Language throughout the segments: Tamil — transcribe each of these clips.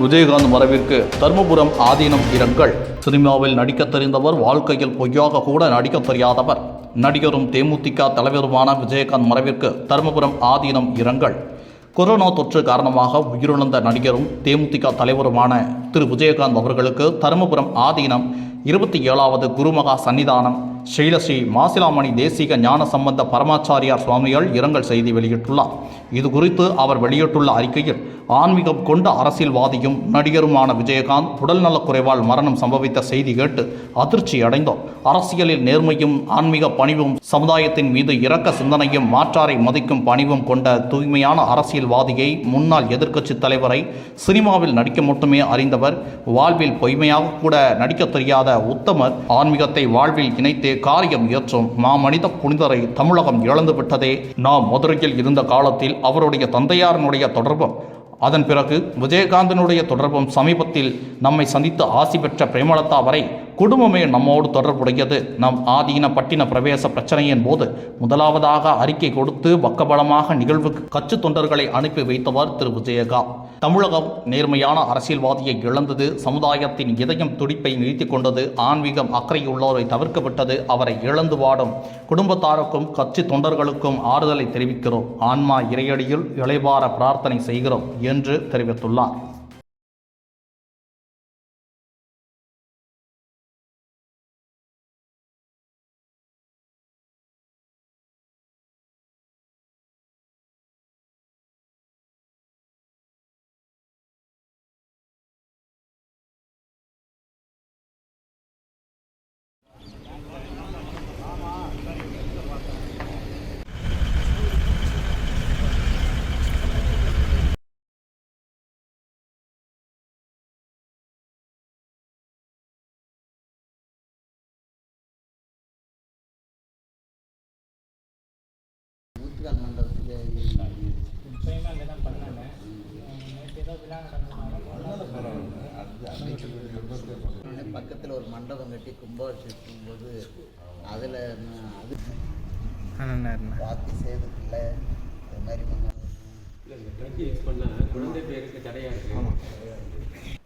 விஜயகாந்த் மறைவிற்கு தர்மபுரம் ஆதீனம் இரங்கல். சினிமாவில் நடிக்கத் தெரிந்தவர் வாழ்க்கையில் பொய்யாக கூட நடிக்கத் தெரியாதவர். நடிகரும் தேமுதிக தலைவருமான விஜயகாந்த் மறைவிற்கு தர்மபுரம் ஆதீனம் இரங்கல். கொரோனா தொற்று காரணமாக உயிரிழந்த நடிகரும் தேமுதிக தலைவருமான திரு. விஜயகாந்த் அவர்களுக்கு தருமபுரம் ஆதீனம் இருபத்தி ஏழாவது குருமகா சன்னிதானம் ஸ்ரீலஸ்ரீ மாசிலாமணி தேசிக ஞான சம்பந்த பரமாச்சாரியார் சுவாமிகள் இரங்கல் செய்தி வெளியிட்டுள்ளார். இது குறித்து அவர் வெளியிட்டுள்ள அறிக்கையில் ஆன்மீகம் கொண்ட அரசியல்வாதியும் நடிகருமான விஜயகாந்த் உடல்நலக் குறைவால் மரணம் சம்பவித்த செய்தி கேட்டு அதிர்ச்சி அடைந்தோம் அரசியலில் நேர்மையும் ஆன்மீக பணிவும் சமுதாயத்தின் மீது இரக்க சிந்தனையும் மாற்றாரை மதிக்கும் பணிவும் கொண்ட தூய்மையான அரசியல்வாதியை முன்னாள் எதிர்க்கட்சி தலைவரை சினிமாவில் நடிக்க மட்டுமே அறிந்தவர் வாழ்வில் பொய்மையாக கூட நடிக்கத் தெரியாத உத்தமர் ஆன்மீகத்தை வாழ்வில் இணைத்து காரியம் இயற்றும் மாமனித புனிதரை தமிழகம் இழந்து விட்டதே. நாம் மதுரையில் இருந்த காலத்தில் அவருடைய தந்தையாரனுடைய தொடர்பும் அதன் பிறகு விஜயகாந்தனுடைய தொடர்பும் சமீபத்தில் நம்மை சந்தித்து ஆசி பெற்ற பிரேமலதா வரை குடும்பமே நம்மோடு தொடர்புடையது. நம் ஆதீன பட்டின பிரவேச பிரச்சனையின் போது முதலாவதாக அறிக்கை கொடுத்து பக்கபலமாக நிகழ்வுக்கு கட்சி தொண்டர்களை அனுப்பி வைத்தவர் திரு. விஜயகாந்த் தமிழகம் நேர்மையான அரசியல்வாதியை இழந்தது சமுதாயத்தின் இதயம் துடிப்பை நிறுத்திக் கொண்டது ஆன்மீகம் அக்கறையுள்ளோரை தவிர்க்கப்பட்டது அவரை இழந்து வாடும் குடும்பத்தாருக்கும் கட்சி தொண்டர்களுக்கும் ஆறுதலை தெரிவிக்கிறோம். ஆன்மா இறையடியில் இளைவார பிரார்த்தனை செய்கிறோம் என்று தெரிவித்துள்ளார். அங்கே தான் பண்ணாங்க நேற்று ஏதோ விழா நடந்ததுனால பக்கத்தில் ஒரு மண்டபம் கட்டி கும்பாபிஷேகம் போது அதில் அது வாத்தி பிள்ளை மாதிரி பண்ணாங்க. இல்லை இந்த ட்ரக் யூஸ் பண்ணால் குழந்தை பேருக்கு தடையாக இருக்குது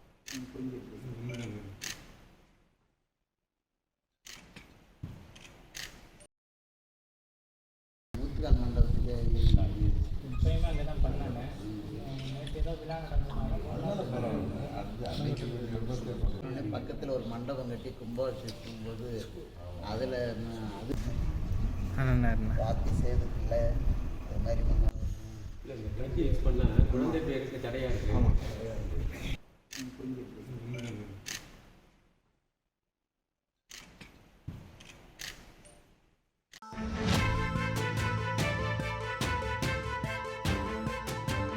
நூற்றுக்கால் மண்டபத்துக்கு இப்பயுமே அங்கே தான் பண்ணாங்க நேற்று ஏதோ விழா நடந்ததுனால பக்கத்தில் ஒரு மண்டபம் கட்டி கும்பாபிஷேகம் போது அதில் அது வாத்தி சேது பிள்ளை இது மாதிரி குழந்தை பேருக்கு தடையாக இருக்குது